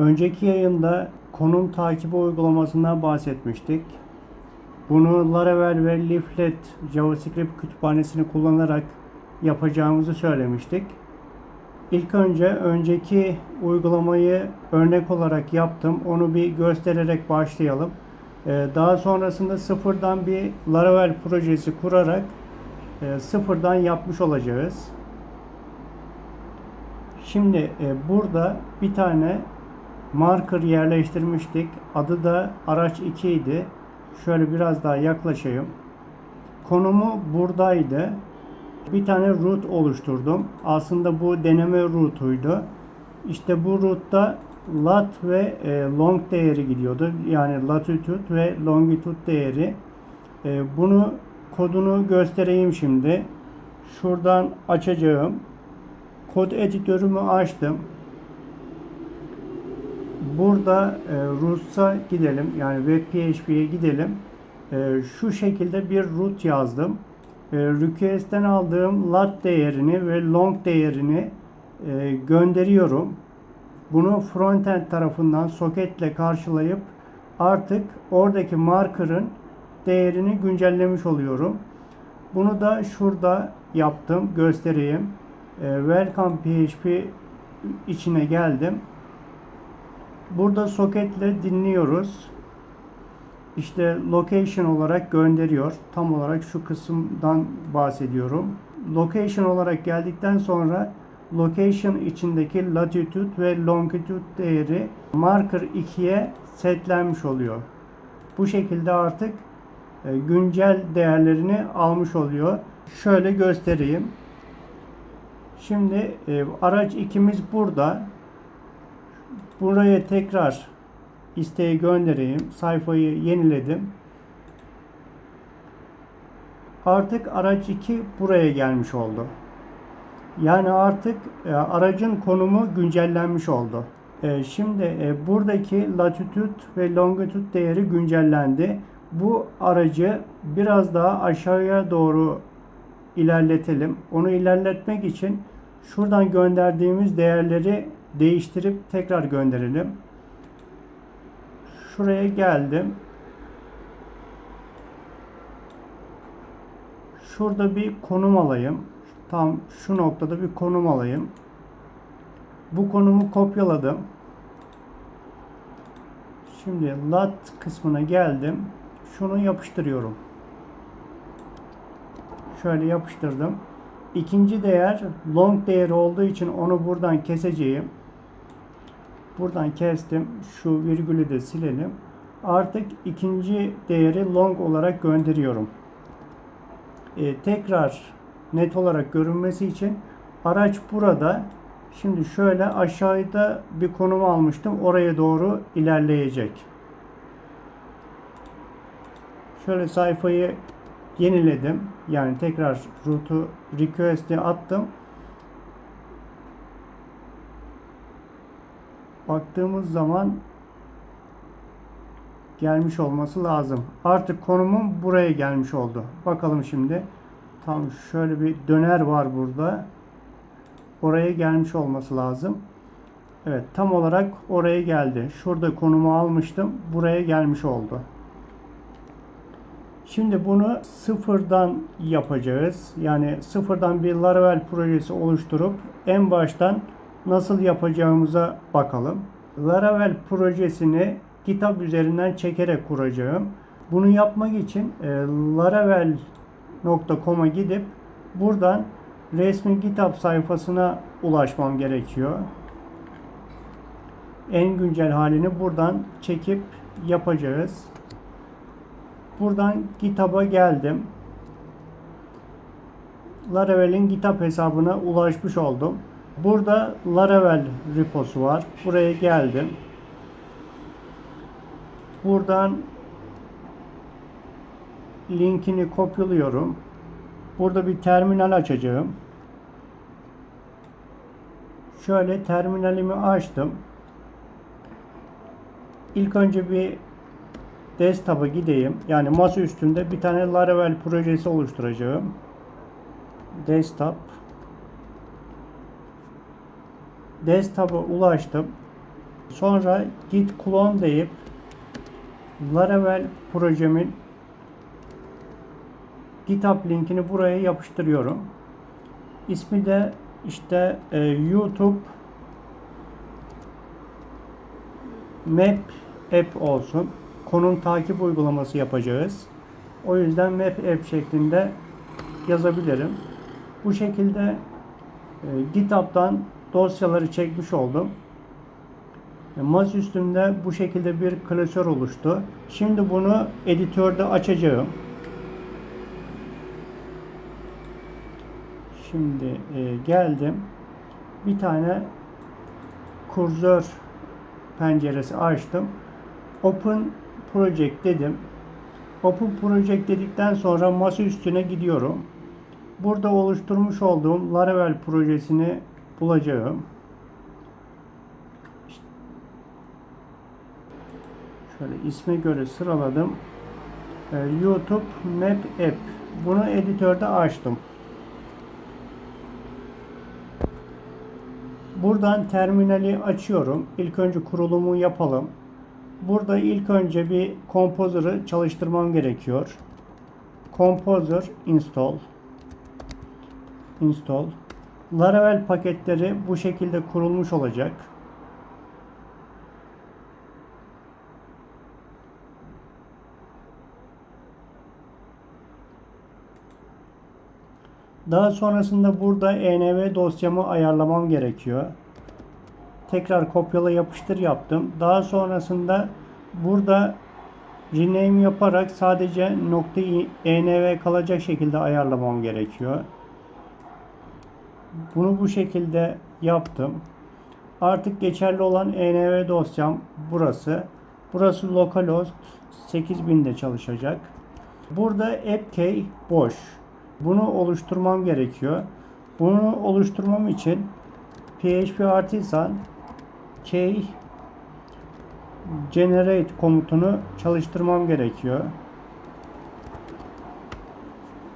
Önceki yayında konum takibi uygulamasından bahsetmiştik. Bunu Laravel ve Leaflet JavaScript kütüphanesini kullanarak yapacağımızı söylemiştik. İlk önce önceki uygulamayı örnek olarak yaptım. Onu bir göstererek başlayalım. Ee, Daha sonrasında sıfırdan bir Laravel projesi kurarak e, sıfırdan yapmış olacağız. Şimdi e, burada bir tane marker yerleştirmiştik. Adı da araç 2 idi. Şöyle biraz daha yaklaşayım. Konumu buradaydı. Bir tane root oluşturdum. Aslında bu deneme rootuydu. İşte bu rootta lat ve e, long değeri gidiyordu. Yani latitude ve longitude değeri. E, bunu kodunu göstereyim şimdi. Şuradan açacağım. Kod editörümü açtım. Burada e, Roots'a gidelim. Yani WebPHP'ye gidelim. E, şu şekilde bir root yazdım. E, request'ten aldığım lat değerini ve long değerini e, gönderiyorum. Bunu frontend tarafından soketle karşılayıp artık oradaki marker'ın değerini güncellemiş oluyorum. Bunu da şurada yaptım. Göstereyim. E, Welcome PHP içine geldim. Burada soketle dinliyoruz. İşte location olarak gönderiyor. Tam olarak şu kısımdan bahsediyorum. Location olarak geldikten sonra location içindeki latitude ve longitude değeri marker 2'ye setlenmiş oluyor. Bu şekilde artık e, güncel değerlerini almış oluyor. Şöyle göstereyim. Şimdi e, araç ikimiz burada. Buraya tekrar isteği göndereyim. Sayfayı yeniledim. Artık araç 2 buraya gelmiş oldu. Yani artık e, aracın konumu güncellenmiş oldu. E, şimdi e, buradaki latitude ve longitude değeri güncellendi. Bu aracı biraz daha aşağıya doğru ilerletelim. Onu ilerletmek için şuradan gönderdiğimiz değerleri değiştirip tekrar gönderelim. Şuraya geldim. Şurada bir konum alayım. Tam şu noktada bir konum alayım. Bu konumu kopyaladım. Şimdi lat kısmına geldim. Şunu yapıştırıyorum. Şöyle yapıştırdım. İkinci değer long değeri olduğu için onu buradan keseceğim. Buradan kestim. Şu virgülü de silelim. Artık ikinci değeri long olarak gönderiyorum. Ee, tekrar net olarak görünmesi için araç burada. Şimdi şöyle aşağıda bir konum almıştım. Oraya doğru ilerleyecek. Şöyle sayfayı yeniledim. Yani tekrar route'u request'e attım. Baktığımız zaman gelmiş olması lazım. Artık konumum buraya gelmiş oldu. Bakalım şimdi. Tam şöyle bir döner var burada. Oraya gelmiş olması lazım. Evet tam olarak oraya geldi. Şurada konumu almıştım. Buraya gelmiş oldu. Şimdi bunu sıfırdan yapacağız. Yani sıfırdan bir Laravel projesi oluşturup en baştan nasıl yapacağımıza bakalım. Laravel projesini GitHub üzerinden çekerek kuracağım. Bunu yapmak için e, laravel.com'a gidip buradan resmi GitHub sayfasına ulaşmam gerekiyor. En güncel halini buradan çekip yapacağız. Buradan GitHub'a geldim. Laravel'in GitHub hesabına ulaşmış oldum. Burada Laravel reposu var. Buraya geldim. Buradan linkini kopyalıyorum. Burada bir terminal açacağım. Şöyle terminalimi açtım. İlk önce bir desktop'a gideyim. Yani masa üstünde bir tane Laravel projesi oluşturacağım. Desktop. Desktop'a ulaştım. Sonra git clone deyip Laravel projemin GitHub linkini buraya yapıştırıyorum. İsmi de işte e, YouTube Map App olsun. Konum takip uygulaması yapacağız. O yüzden Map App şeklinde yazabilirim. Bu şekilde e, GitHub'dan dosyaları çekmiş oldum. E, Masa üstünde bu şekilde bir klasör oluştu. Şimdi bunu editörde açacağım. Şimdi e, geldim. Bir tane kursör penceresi açtım. Open Project dedim. Open Project dedikten sonra masa üstüne gidiyorum. Burada oluşturmuş olduğum Laravel projesini bulacağım. Şöyle isme göre sıraladım. Ee, YouTube Map App. Bunu editörde açtım. Buradan terminali açıyorum. İlk önce kurulumu yapalım. Burada ilk önce bir Composer'ı çalıştırmam gerekiyor. Composer install install Laravel paketleri bu şekilde kurulmuş olacak. Daha sonrasında burada env dosyamı ayarlamam gerekiyor. Tekrar kopyala yapıştır yaptım. Daha sonrasında burada rename yaparak sadece env kalacak şekilde ayarlamam gerekiyor. Bunu bu şekilde yaptım. Artık geçerli olan env dosyam burası. Burası localhost 8000'de çalışacak. Burada appkey boş. Bunu oluşturmam gerekiyor. Bunu oluşturmam için php artisan key generate komutunu çalıştırmam gerekiyor.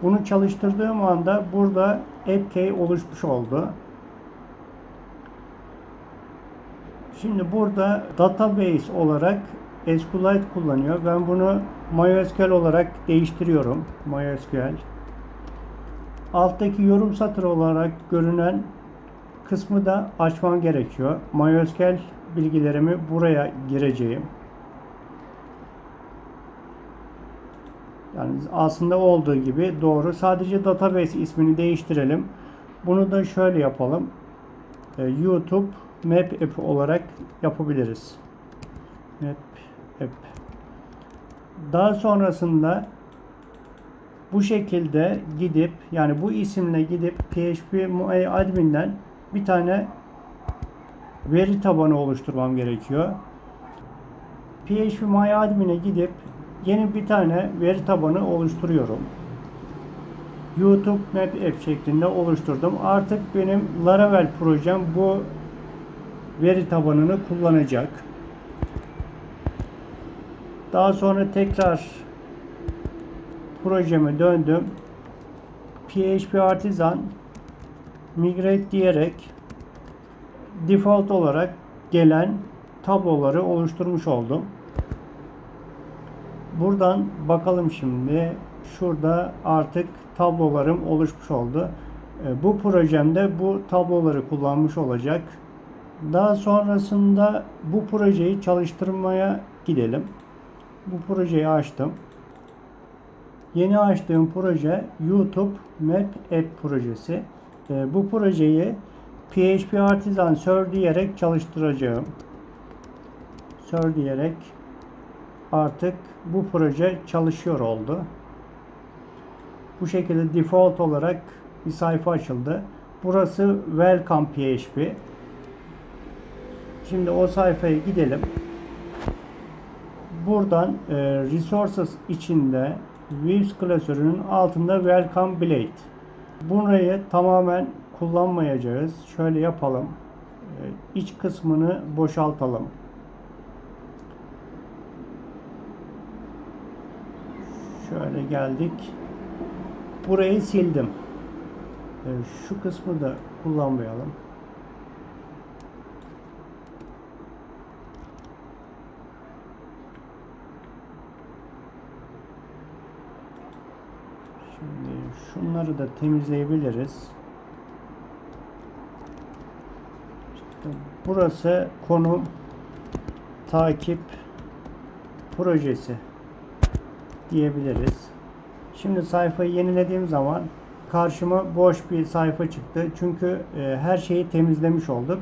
Bunu çalıştırdığım anda burada appkey oluşmuş oldu. Şimdi burada database olarak SQLite kullanıyor. Ben bunu MySQL olarak değiştiriyorum. MySQL. Alttaki yorum satırı olarak görünen kısmı da açmam gerekiyor. MySQL bilgilerimi buraya gireceğim. Yani aslında olduğu gibi doğru. Sadece database ismini değiştirelim. Bunu da şöyle yapalım. Ee, YouTube Map App olarak yapabiliriz. Map App. Daha sonrasında bu şekilde gidip yani bu isimle gidip PHP admin'den bir tane veri tabanı oluşturmam gerekiyor. PHP admin'e gidip yeni bir tane veri tabanı oluşturuyorum. YouTube Map App şeklinde oluşturdum. Artık benim Laravel projem bu veri tabanını kullanacak. Daha sonra tekrar projeme döndüm. PHP Artisan migrate diyerek default olarak gelen tabloları oluşturmuş oldum. Buradan bakalım şimdi. Şurada artık tablolarım oluşmuş oldu. E, bu projemde bu tabloları kullanmış olacak. Daha sonrasında bu projeyi çalıştırmaya gidelim. Bu projeyi açtım. Yeni açtığım proje YouTube Map App projesi. E, bu projeyi PHP Artisan Sir diyerek çalıştıracağım. Sir diyerek artık bu proje çalışıyor oldu. Bu şekilde default olarak bir sayfa açıldı. Burası Welcome PHP. Şimdi o sayfaya gidelim. Buradan e, Resources içinde Views klasörünün altında Welcome Blade. Burayı tamamen kullanmayacağız. Şöyle yapalım. E, iç kısmını boşaltalım. Şöyle geldik. Burayı sildim. Ee, şu kısmı da kullanmayalım. Şimdi şunları da temizleyebiliriz. İşte burası konu takip projesi diyebiliriz. Şimdi sayfayı yenilediğim zaman karşıma boş bir sayfa çıktı. Çünkü e, her şeyi temizlemiş olduk.